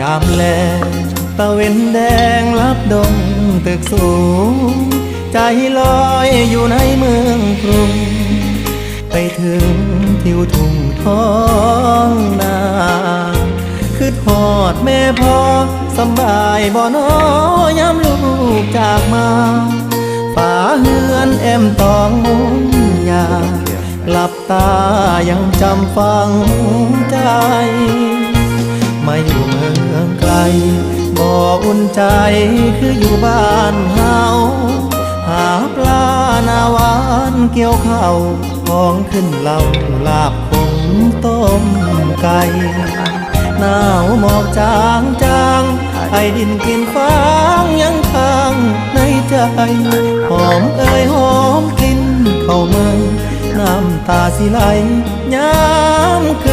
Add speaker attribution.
Speaker 1: ยามแลตะเวนแดงลับดงตึกสูง ใจลอยอยู่ในเมืองกรุง ไปถึงทิวทุ่งท้องนาคือทอดแม่พ่อสบายบ่นอยามลูกจากมาฝ่าเฮือนแอมตองมุงยาหลับตายังจำฟังใจ ไมาอยู่ บ่อุ่นใจคืออยู่บ้านเฮาหาปลาหนาหวานเกี่ยวข้าวของขึ้นเหล่าลาบคงต้มไก่หนาวหมอกจางจางไอดินกินฟางยังค้างในใจหอมเอ่ยหอมกลิ่นเข้าเมืองน้ำตาสิไหลยามคื